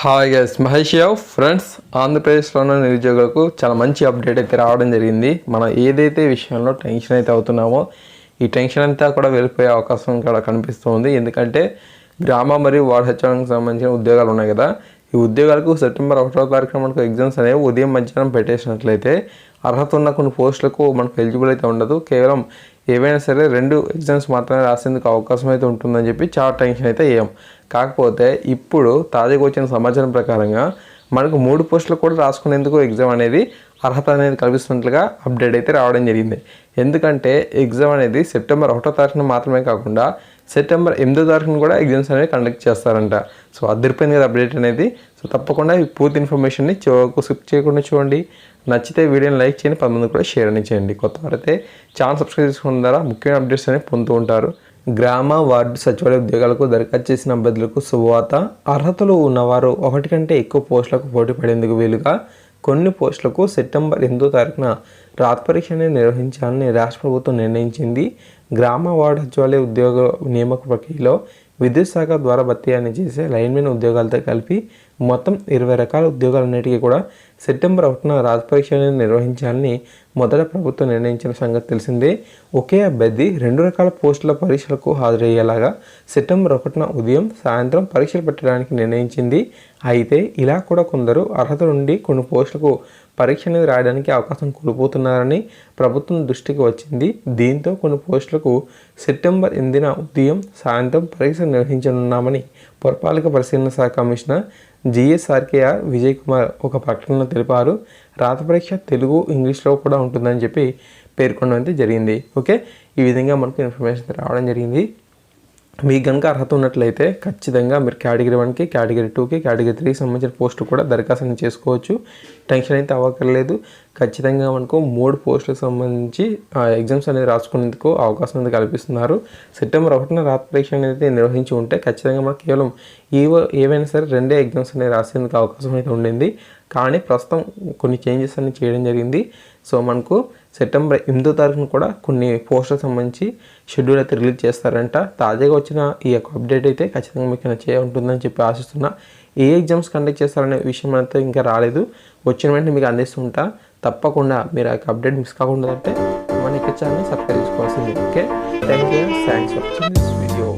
Hi guys Mahesh యావ్ friends ఆంధ్రప్రదేశ్లో ఉన్న నిరుద్యోగులకు చాలా మంచి అప్డేట్ అయితే రావడం జరిగింది. మనం ఏదైతే విషయంలో టెన్షన్ అయితే అవుతున్నామో ఈ టెన్షన్ అంతా కూడా వెళ్ళిపోయే అవకాశం కూడా కనిపిస్తుంది. ఎందుకంటే గ్రామ మరియు వార్డ్ హెచ్ఆర్కి సంబంధించిన ఉద్యోగాలు ఉన్నాయి కదా. ఈ ఉద్యోగాలకు సెప్టెంబర్ ఒకటో తారీఖున మనకు ఎగ్జామ్స్ అనేవి ఉదయం మధ్యాహ్నం పెట్టేసినట్లయితే అర్హత ఉన్న కొన్ని పోస్టులకు మనకు ఎలిజిబుల్ అయితే ఉండదు. కేవలం ఏవైనా సరే రెండు ఎగ్జామ్స్ మాత్రమే రాసేందుకు అవకాశం అయితే ఉంటుందని చెప్పి చాలా టెన్షన్ అయితే అయ్యాం. కాకపోతే ఇప్పుడు తాజాగా వచ్చిన సమాచారం ప్రకారంగా మనకు మూడు పోస్టులు కూడా రాసుకునేందుకు ఎగ్జామ్ అనేది అర్హత అనేది కల్పిస్తున్నట్లుగా అప్డేట్ అయితే రావడం జరిగింది. ఎందుకంటే ఎగ్జామ్ అనేది సెప్టెంబర్ ఒకటో తారీఖున మాత్రమే కాకుండా సెప్టెంబర్ ఎనిమిదో తారీఖున కూడా ఎగ్జామ్స్ అనేవి కండక్ట్ చేస్తారంట. సో అదిరిపోయింది కదా అప్డేట్ అనేది. సో తప్పకుండా ఈ పూర్తి ఇన్ఫర్మేషన్ని చివరకు స్కిప్ చేయకుండా చూడండి. నచ్చితే వీడియోని లైక్ చేయండి పది కూడా షేర్ అని చేయండి. కొత్త వారైతే ఛానల్ సబ్స్క్రైబ్ చేసుకోవడం ద్వారా ముఖ్యమైన అప్డేట్స్ అనేవి పొందుతూ ఉంటారు. గ్రామ వార్డు సచివాలయ ఉద్యోగాలకు దరఖాస్తు చేసిన అభ్యర్థులకు శుభవార్త అర్హతలు ఉన్నవారు ఒకటి కంటే ఎక్కువ పోస్టులకు పోటీ పడేందుకు వీలుగా కొన్ని పోస్టులకు సెప్టెంబర్ ఎనిమిదో తారీఖున రాత పరీక్షని నిర్వహించాలని రాష్ట్ర ప్రభుత్వం నిర్ణయించింది. గ్రామ వార్డు సచివాలయ ఉద్యోగ నియామక ప్రక్రియలో విద్యుత్ శాఖ ద్వారా భర్తీ అని చేసే లైన్మెన్ ఉద్యోగాలతో కలిపి మొత్తం ఇరవై రకాల ఉద్యోగాలన్నిటికీ కూడా సెప్టెంబర్ ఒకటిన రాత పరీక్ష నిర్వహించాలని మొదట ప్రభుత్వం నిర్ణయించిన సంగతి తెలిసిందే. ఒకే అభ్యర్థి రెండు రకాల పోస్టుల పరీక్షలకు హాజరయ్యేలాగా సెప్టెంబర్ ఒకటిన ఉదయం సాయంత్రం పరీక్షలు పెట్టడానికి నిర్ణయించింది. అయితే ఇలా కూడా కొందరు అర్హత నుండి కొన్ని పోస్టులకు పరీక్ష అనేది రాయడానికి అవకాశం కోల్పోతున్నారని ప్రభుత్వం దృష్టికి వచ్చింది. దీంతో కొన్ని పోస్టులకు సెప్టెంబర్ ఎనిమిదిన ఉదయం సాయంత్రం పరీక్ష నిర్వహించనున్నామని పురపాలక పరిశీలన శాఖ కమిషనర్ జిఎస్ఆర్కేఆర్ విజయ్ కుమార్ ఒక ప్రకటనలో తెలిపారు. రాత పరీక్ష తెలుగు ఇంగ్లీష్లో కూడా ఉంటుందని చెప్పి పేర్కొనడం అయితే జరిగింది. ఓకే? ఈ విధంగా మనకు ఇన్ఫర్మేషన్ రావడం జరిగింది. మీకు కనుక అర్హత ఉన్నట్లయితే ఖచ్చితంగా మీరు కేటగిరీ వన్కి కేటగిరీ టూకి కేటగిరీ త్రీకి సంబంధించిన పోస్టు కూడా దరఖాస్తు చేసుకోవచ్చు. టెన్షన్ అయితే అవ్వక్కర్లేదు. ఖచ్చితంగా మనకు మూడు పోస్టులకు సంబంధించి ఎగ్జామ్స్ అనేది రాసుకునేందుకు అవకాశం అనేది కల్పిస్తున్నారు. సెప్టెంబర్ ఒకటిన రాత పరీక్ష అనేది నిర్వహించి ఉంటే ఖచ్చితంగా మనకు కేవలం ఏవో ఏవైనా సరే రెండే ఎగ్జామ్స్ అనేది రాసేందుకు అవకాశం అయితే ఉండింది. కానీ ప్రస్తుతం కొన్ని చేంజెస్ అనేది చేయడం జరిగింది. సో మనకు సెప్టెంబర్ ఎనిమిదో తారీఖున కూడా కొన్ని పోస్టులకు సంబంధించి షెడ్యూల్ అయితే రిలీజ్ చేస్తారంట. తాజాగా వచ్చిన ఈ యొక్క అప్డేట్ అయితే ఖచ్చితంగా మీకు నచ్చే ఉంటుందని చెప్పి ఆశిస్తున్నా. ఏ ఎగ్జామ్స్ కండక్ట్ చేస్తారనే విషయం అయితే ఇంకా రాలేదు. వచ్చిన వెంటనే మీకు అందిస్తుంటా. తప్పకుండా మీరు ఆ యొక్క అప్డేట్ మిస్ కాకుండా అంటే మన ఇక్కడ ఛానల్ సబ్స్క్రైబ్ చేసుకోవాల్సింది. Okay? Thank you thanks for watching this video